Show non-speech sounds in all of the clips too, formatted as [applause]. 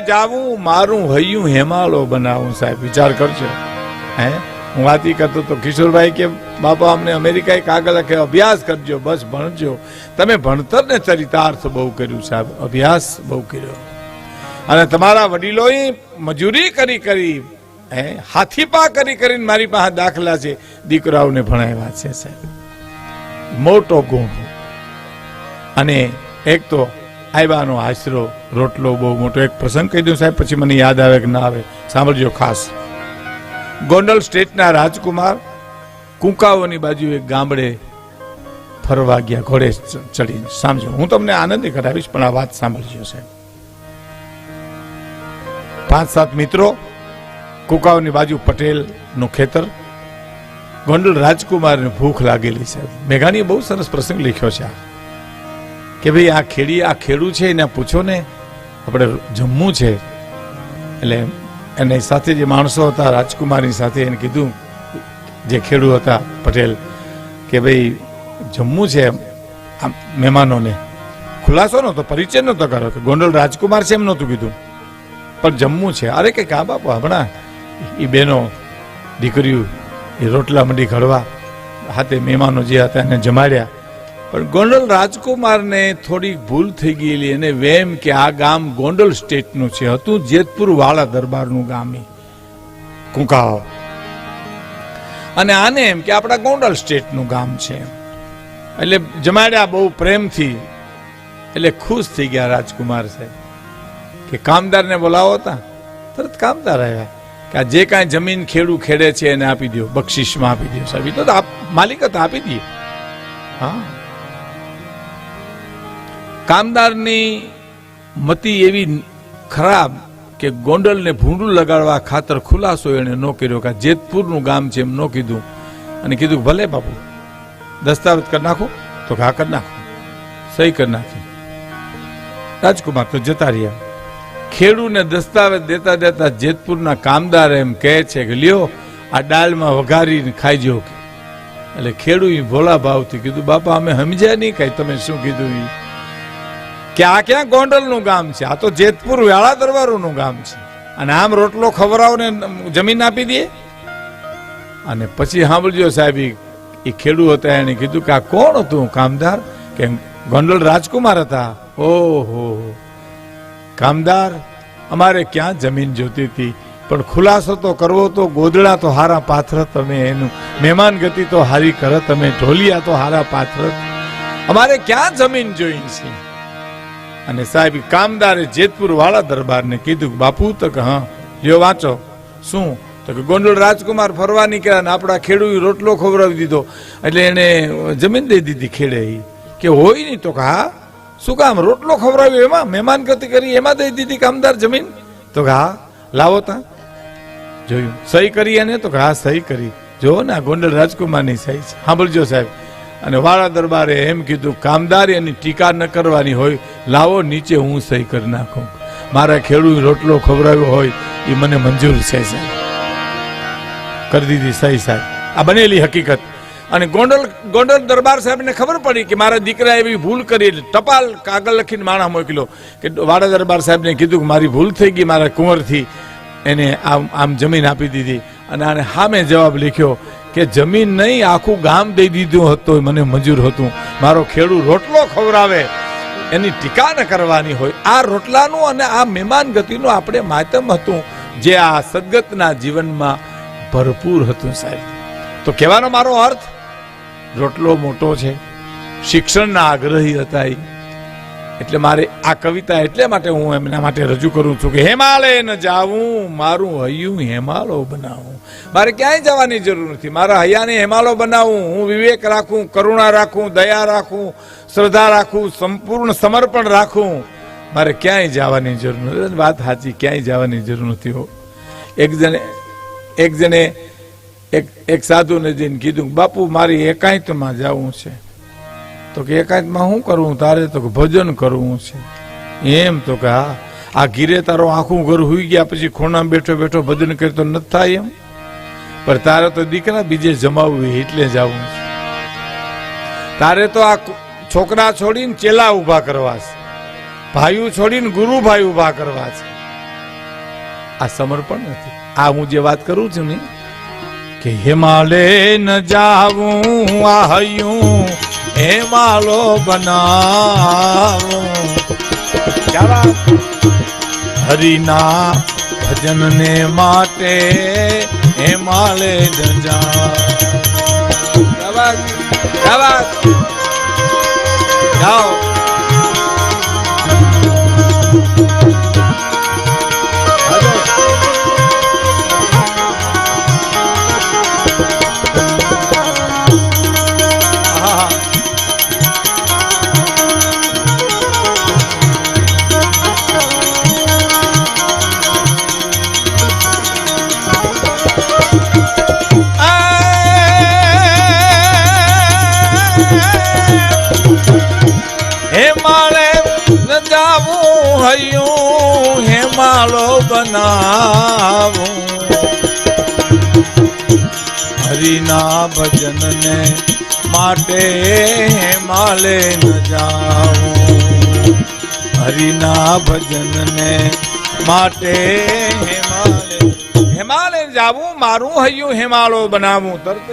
જાવું, મારું, હૈયું હેમાળો બનાવું સાહેબ, વિચાર કરજો. હે? હું વાતી કરતો તો કિશોરભાઈ કે, બાપા, અમને અમેરિકાએ કાગળ લખે, અભ્યાસ કરજો, બસ ભણજો. તમે ભણતર ને ચરિતાર્થ બહુ કર્યું સાહેબ, અભ્યાસ બહુ કર્યો. અને તમારા વડીલોએ મજૂરી કરી કરી, હે, હાથીપા કરી કરીને મારી પાસે દાખલા છે, દીકરાઓને ભણાવ્યા છે સાહેબ. મોટો ગુણ. અને એક તો આવ્યાનો આશરો, રોટલો બહુ મોટો. એક પ્રસંગ કહી દઉં સાહેબ, પછી મને યાદ આવે કે ના આવે. સાંભળજો ખાસ. ગોંડલ સ્ટેટના રાજકુમાર કુંકાઓની બાજુ એક ગામડે ફરવા ગયા, ઘોડે ચડી સમજો હું તમને આનંદી કરાવીશ પણ આ વાત સાંભળજો સાહેબ. પાંચ, સાત મિત્રો કુકાઓની બાજુ પટેલનું ખેતર. ગોંડલ રાજકુમારને ભૂખ લાગેલી છે મેઘાણીએ બહુ સરસ પ્રસંગ લખ્યો છે આ. કે ભાઈ આ ખેડી, આ ખેડૂ છે, એને પૂછો ને. આપણે જમવું છે. એટલે એને સાથે જે માણસો હતા, રાજકુમારની સાથે એને કીધું, જે ખેડૂ હતા, પટેલ, કે ભાઈ જમવું છે આમ મહેમાનોને. ખુલાસો નહોતો, પરિચય નહોતો કર્યો કે ગોંડલ રાજકુમાર છે એમ નહોતું કીધું. પણ જમવું છે. અરે કે કા બાપુ હમણાં એ બેનો દીકરીઓ એ રોટલા મંડી ઘડવા, હાથે મહેમાનો જે હતા એને જમાડ્યા. પણ ગોંડલ રાજકુમારને થોડીક ભૂલ થઈ ગયેલી એને વેમ કે આ ગામ ગોંડલ સ્ટેટનું છે. હતું જેતપુર વાળા દરબારનું ગામ. કુંકાવ. અને આને એમ કે આપણા ગોંડલ સ્ટેટનું ગામ છે એટલે જમાડ્યા બહુ પ્રેમથી એટલે ખુશ થઈ ગયા રાજકુમાર સાહેબ. કે કામદારને બોલાવો હતા તરત કામદાર આવ્યા. કે આ જે કાંઈ જમીન ખેડૂ ખેડે છે એને આપી દો બક્ષિસમાં આપી દો સાહેબ. તો આપ- માલિકત આપી દઈએ હા. કામદારની મતિ એવી ખરાબ કે ગોંડલને ભૂંડું લગાડવા ખાતર ખુલાસો એણે ન કર્યો કે જેતપુરનું ગામ છે એમ ન કીધું. અને કીધું ભલે બાપુ, દસ્તાવેજ કરી નાખો, તો ઘા કરી નાખો. સહી કરી નાખી. રાજકુમાર તો જતા રહ્યા. ખેડૂને દસ્તાવેજ દેતા દેતા જેતપુરના કામદાર એમ કહે છે કે લ્યો, આ ડાળમાં વઘારીને ખાઈજો કે. એટલે ખેડૂ ભોલા ભાવથી કીધું, બાપા, અમે સમજ્યા નહીં કઈ, તમે શું કીધું ઈ? કે આ ક્યાં ગોંડલનું ગામ છે? આ તો જેતપુર વ્યાળા દરબારોનું ગામ છે. અને આમ રોટલો ખવડાવો ને જમીન આપી દે? અને પછી સાંભળજો સાહેબ એ ખેડૂત ખેડૂ હતા, એને કીધું કે આ કોણ હતું કામદાર? કે ગોંડલ રાજકુમાર હતા. ઓહો. કામદાર, અમારે ક્યાં જમીન જોતી હતી? પણ ખુલાસો તો કરવો તો, ગોદડા તો હારા પાથર તમે, એનું મહેમાન ગતિ તો હારી કર, તમે ઢોલિયા તો હારા પાથર. અમારે ક્યાં જમીન જોઈ છે? અને સાહેબ કામદારે જેતપુર વાળા દરબારને કીધું બાપુ, તો કે, હા, લ્યો, વાંચો. શું? તો કે, ગોંડલ રાજકુમાર ફરવા નીકળ્યા ને આપણા ખેડૂત રોટલો ખવડાવી દીધો. એટલે એને જમીન દઈ દીધી ખેડે. કે, હોય નહીં? તો કે, હા. શું કામ રોટલો ખવડાવ્યો એમાં? મહેમાન ગતિ કરી, એમાં દઈ દીધી કામદાર જમીન? તો કે, હા. લાવો તા. જોયું. સહી કરી એને? તો કે, હા, સહી કરી. જો ને ગોંડલ રાજકુમારની સહી છે. સાંભળજો સાહેબ. અને વાળા દરબારે એમ કીધું, કામદારી એની ટીકા ન કરવાની હોય, લાવો નીચે હું સહી કરી નાખું. મારા ખેડૂત રોટલો ખવડાવ્યો હોય એ મને મંજૂર છે, સાહેબ. કરી દીધી સહી, સાહેબ. આ બનેલી હકીકત. અને ગોંડલ ગોંડલ દરબાર સાહેબને ખબર પડી કે મારા દીકરા એવી ભૂલ કરી ટપાલ કાગળ લખીને માણા મોકલ્યો કે વાડા દરબાર સાહેબને કીધું કે મારી ભૂલ થઈ ગઈ મારા કુંવરથી. એને આમ આમ જમીન આપી દીધી. અને આને હામે જવાબ લખ્યો કે જમીન નહીં, આખું ગામ દઈ દીધું હતું, મને મંજૂર હતું. મારો ખેડૂત રોટલો ખવડાવે, એની ટીકા ન કરવાની હોય. આ રોટલાનું અને આ મહેમાન ગતિનું આપણે માતમ હતું, જે આ સદગતના જીવનમાં ભરપૂર હતું સાહેબ. તો કહેવાનો મારો અર્થ, રોટલો મોટો છે, શિક્ષણના આગ્રહી હતા ઈ. એટલે મારે આ કવિતા એટલે માટે હું એમના માટે રજૂ કરું છું કે હેમાલય ન જાવું મારું હૈયું હેમાલો બનાવું. મારે ક્યાંય જવાની જરૂર નથી. મારા હૈયાને હેમાલો બનાવું. હું વિવેક રાખું, કરુણા રાખું, દયા રાખું, શ્રદ્ધા રાખું, સંપૂર્ણ સમર્પણ રાખું. મારે ક્યાંય જવાની જરૂર નથી. વાત સાચી, ક્યાંય જવાની જરૂર નથી હો. એક જણે એક જણે, એક એક સાધુને જઈને કીધું, બાપુ, મારી એકાંતમાં જવું છે. તો કે એકાંતમાં શું કરવું તારે તો કે ભજન કરવું છે. એમ તો કે હા. આ ઘીરે તારો આખું ઘર હુઈ ગયા પછી ખૂણામાં બેઠો બેઠો ભજન કરે તો નથી થાય એમ? પણ તારે તો દીકરા બીજે જમાવવું એટલે જવું છે. તારે તો આ છોકરા છોડીને ચેલા ઊભા કરવા છે. ભાઈઓ છોડીને ગુરુ ભાઈ ઊભા કરવા છે. આ સમર્પણ નથી. આ હું જે વાત કરું છું ને, કે હિમાલય ન જાવું, આ હૈયું હિમાલો માલો બનાવો? હરિના ભજન ને માટે હે વાત? જાઓ જાવું, હૈયું હેમાળો બનાવું. હરિના ભજનને માટે હેમાલે ન જાવું. હરિના ભજનને માટે હેમાલે હેમાલે જાવું, મારું હૈયું હેમાળો બનાવું, તરત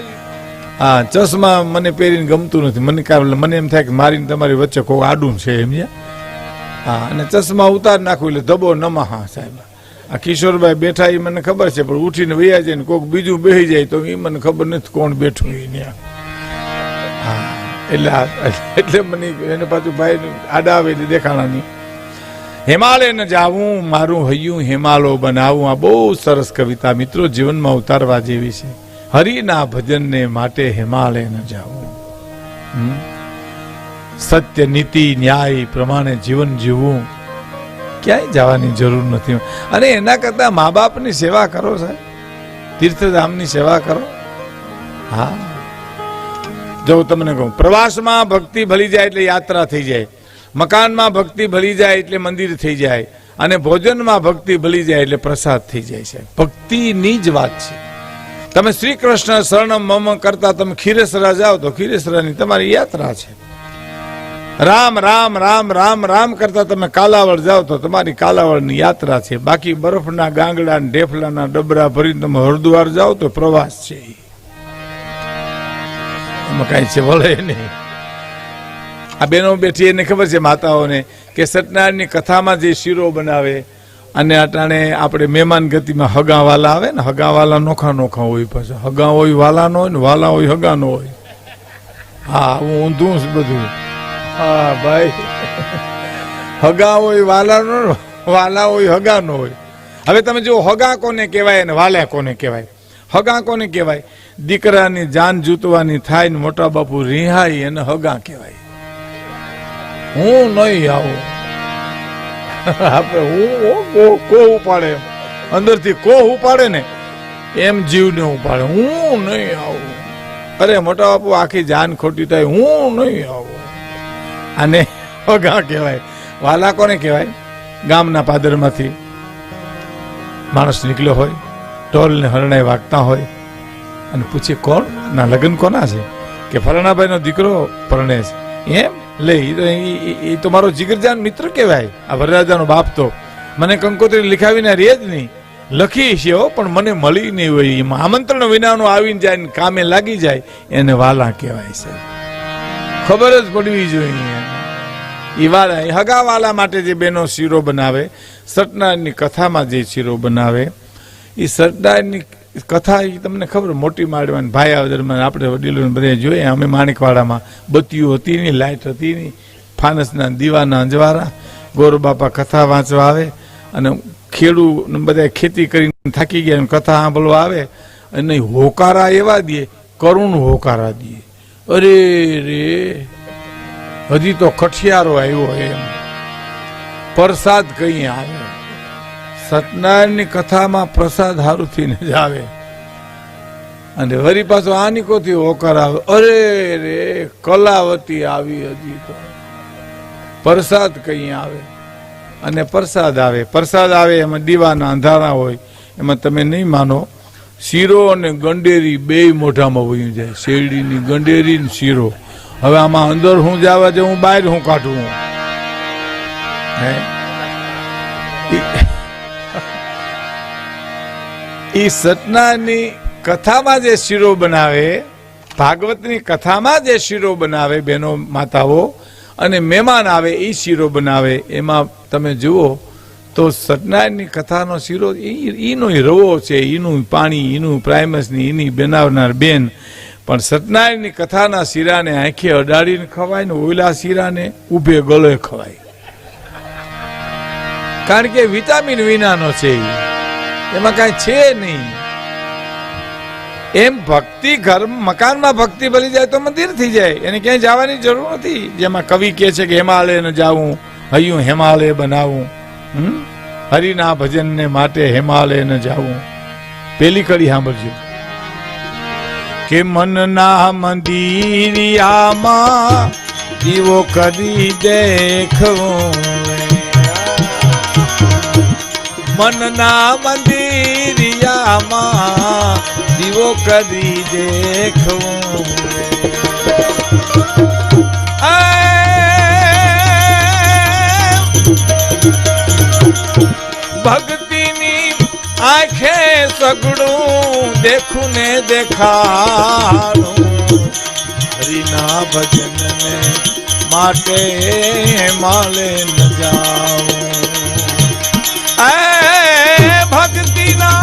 હા, ચશ્મા મને પહેરીને ગમતું નથી. મને મને એમ થાય કે મારીને તમારી વચ્ચે કોઈ આડું છે, એમ છે? હા, અને ચશ્મા ઉતાર નાખું એટલે ધબો નમા, સાહેબ. આ કિશોરભાઈ બેઠા એ મને ખબર છે, પણ ઉઠીને વૈયા જાય ને કોઈક બીજું બેસી જાય, તો એ મને ખબર નથી કોણ બેઠું એ ત્યાં હા, એટલે એટલે મને એને પાછું ભાઈ આડા આવે એટલે દેખાણાની. હિમાલય ન જાવું મારું હૈયું હિમાલો બનાવું. આ બહુ સરસ કવિતા, મિત્રો, જીવનમાં ઉતારવા જેવી છે. હરિના ભજનને માટે હિમાલય ન જાવું હમ? સત્ય, નીતિ, ન્યાય પ્રમાણે જીવન જીવવું ક્યાંય જવાની જરૂર નથી. અને એના કરતા મા બાપની સેવા કરો સાહેબ. તીર્થધામની સેવા કરો. હા. જો તમને કહું, પ્રવાસમાં ભક્તિ ભલી જાય એટલે યાત્રા થઈ જાય. મકાનમાં ભક્તિ ભલી જાય એટલે મંદિર થઈ જાય. અને ભોજનમાં ભક્તિ ભલી જાય એટલે પ્રસાદ થઈ જાય છે ભક્તિની જ વાત છે. તમે શ્રી કૃષ્ણ શરણમ મમ કરતા તમે ખીરેસરા જાઓ તો ખીરેસરાની તમારી યાત્રા છે. રામ રામ રામ રામ રામ કરતા તમે કાલાવડ જાઓ તો તમારી કાલાવડની યાત્રા છે. બાકી બરફના ગાંગડા ઢેફલાના ડબરા ભરીને તમે હરદ્વાર જાઓ તો પ્રવાસ છે. એમાં કાંઈ છે વળે નહીં. આ બેનો બેઠી એને ખબર છે માતાઓને કે સત્યનારાયણની કથામાં જે શીરો બનાવે અને અટાણે આપણે મહેમાન ગતિમાં હગાવાલા આવે ને, હગાવાલા નોખા નોખા હોય પાછા. હગા હોય વાલાનો હોય ને, વાલા હોય હગાનો હોય. હા, હું ઊંધું બધું. હા, ભાઈ. હગા હોય વાલા નો વાલા હોય હગા નો હોય. હવે તમે જો હગા કોને કહેવાય અને વાલા કોને કહેવાય? હગા કોને કહેવાય? દીકરાની જાન જૂતવાની થાય ને મોટા બાપુ રિહાઈ અને હગા કહેવાય. હું નહીં આવું. આપણે હું કો- ઉપાડે. અંદરથી કો ઉપાડે ને એમ જીવને ઉપાડે. હું નહીં આવું. અરે મોટા બાપુ, આખી જાન ખોટી થાય. હું નહીં આવું. આને [laughs] હગા કહેવાય. વાલા કોને કહેવાય? ગામના પાદરમાંથી માણસ નીકળ્યો હોય ટોલને હરણાઈ વાગતા હોય, અને પૂછે, કોણ? ના, લગ્ન કોના છે? કે, ફલાણાભાઈનો દીકરો પરણે છે એમ? લે એ તો મારો જીગરજાન મિત્ર કહેવાય. આ વરરાજાનો બાપ તો. મને કંકોત્રી લીખાવીને રે જ નહીં. લખી છે પણ મને મળી નહીં હોય. એમાં આમંત્રણ વિનાનો આવીને જાય કામે લાગી જાય. એને વાલા કહેવાય છે. ખબર જ પડવી જોઈએ. એ વાળા હગાવાલા માટે જે બેનો શીરો બનાવે સતનારાયણની કથામાં જે શીરો બનાવે એ સતનારાયણની કથા એ તમને ખબર મોટી માળવાની ભાઈ આવદરમાં આપણે વડીલોને બધા જોઈએ, અમે માણેકવાડામાં બત્તીઓ હતી નહીં લાઇટ હતી નહીં ફાનસના દીવાના અંજવારા ગોરબાપા કથા વાંચવા આવે, અને ખેડૂ ને બધા ખેતી કરીને થાકી ગયા કથા સાંભળવા આવે, અને હોકારા એવા દે, કરુણ હોકારા દે. અરે રે, હજી તો કઠિયારો આવ્યો એમ. પ્રસાદ કઈ આવે? સત્યનારાયણની કથામાં પ્રસાદ હારું થઈને જ આવે. અને વરી પાછો આનિકોથી હોકાર આવે? અરે રે, કલાવતી આવી હજી તો. પ્રસાદ કઈ આવે? અને પ્રસાદ આવે. પ્રસાદ આવે એમાં દીવાના અંધારા હોય. એમાં તમે નહીં માનો. શીરો અને ગંડેરી બે મોઢામાં વયું જાય. શેરડીની ગંડેરી ને શીરો. હવે આમાં અંદર હું જવા દે બહાર હું કાઢું એ [laughs] સતનાની કથામાં જે શીરો બનાવે, ભાગવતની કથામાં જે શીરો બનાવે બહેનો માતાઓ અને મહેમાન આવે એ શીરો બનાવે. એમાં તમે જુઓ તો સત્યનારાયણની કથાનો શીરો એનો રવો છે એનું પાણી એનું પ્રાઇમસની એની બનાવનાર બેન. પણ સત્યનારાયણની કથાના શીરાને આંખે અડાડીને ખવાય ને ઓલા શીરાને ઊભે ગળે ખવાય. કારણ કે વિટામિન વિનાનો છે એમાં કાંઈ છે નહીં. એમ ભક્તિ ઘર, મકાનમાં ભક્તિ ભલી જાય તો મંદિર થઈ જાય. એને ક્યાંય જવાની જરૂર નથી. જેમાં કવિ કહે છે કે હિમાલય ન જાવું હૈયું હિમાલય બનાવું? હરિના ભજનને માટે હિમાલય ન જાવું. પેલી કડી સાંભળજો. કે મનના મંદિરિયામાં દીવો કરી દેખવું. મનના મંદિરિયામાં દીવો કરી દેખવું. ભક્તિની આંખે સગડું દેખું ને દેખાડું. હરિના ભજનને માટે માલે ન જાઉં. ભક્તિના?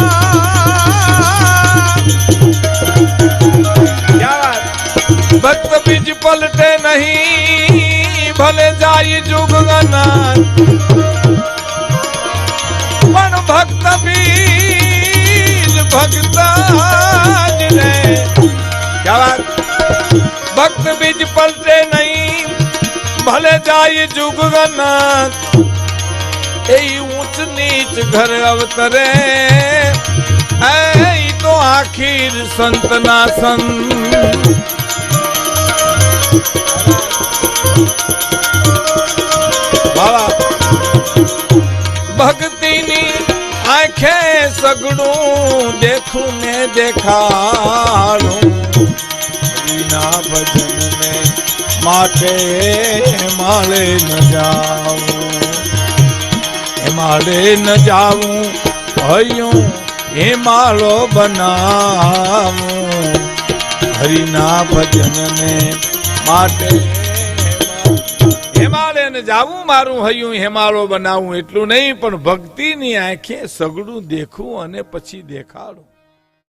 ભક્ત બીજ પલટે નહીં, ભલે જાય જુગ ભક્ત પીલ ભક્ત? ભક્ત બીજ પલટે નહીં, ભલે જાય જુગ ગના એ ઊંચ નીચ ઘર અવતરે. એ તો આખીર સંતના સંત. ભક્તિ સગડું દેખું ને દેખાડું. વિના ભજનને માટે માળે ન જાવું માળે ન જાવું ભયું એ માળો બનાવું. હરિના ભજનને માટે હિમાલય ને જાવું, મારું હૈયું હેમાળો બનાવું, એટલું નહીં, પણ ભક્તિની આંખે સગડું દેખવું અને પછી દેખાડું